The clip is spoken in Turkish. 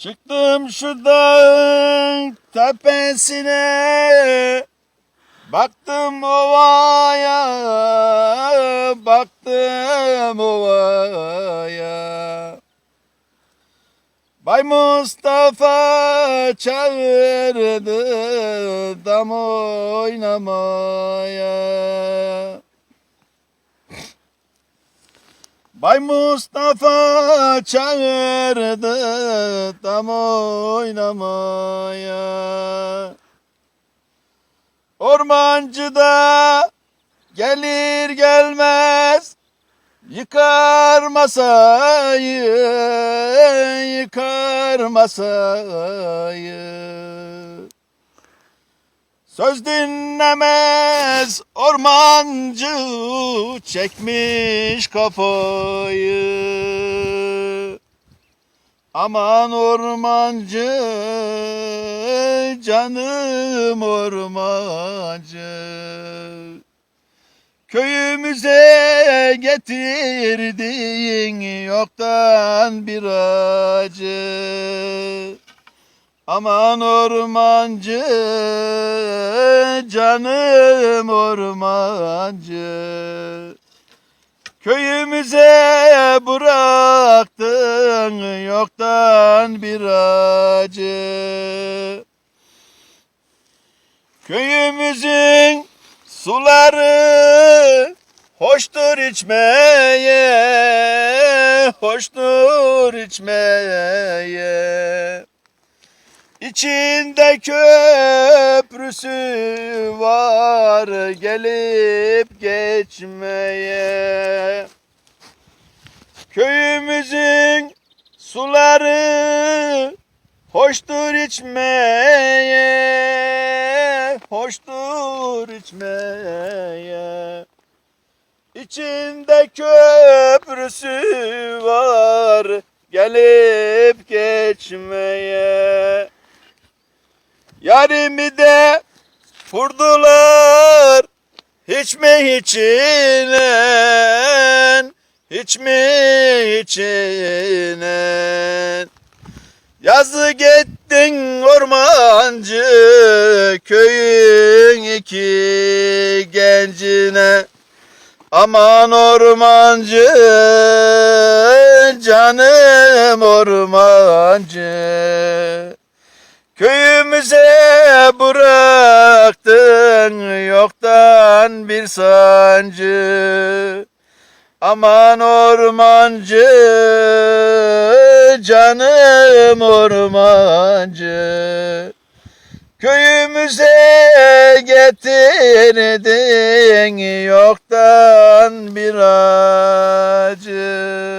Çıktım şu dağın tepesine. Baktım ovaya Baktım ovaya. Bay Mustafa çağırdı dam oynamaya Bay Mustafa çağırdı tam oynamaya. Ormancı da gelir gelmez yıkar masayı, yıkar masayı. Söz dinlemez ormancı çekmiş kafayı. Aman ormancı canım ormancı. Köyümüze getirdin yoktan bir acı. Aman ormancı canım ormancı. Köyümüze bıraktın yoktan bir acı. Köyümüzün suları hoştur içmeye Hoştur içmeye İçinde köprüsü var gelip geçmeye. Köyümüzün suları hoştur içmeye, hoştur içmeye. İçinde köprüsü var gelip geçmeye. Yarimi de vurdular. Hiç mi içine hiç mi içine Yazı gittin ormancı köyün iki gencine. Aman ormancı canım ormancı Köyümüze bıraktın yoktan bir sancı. Aman ormancı canım ormancı. Köyümüze getirdin yoktan bir acı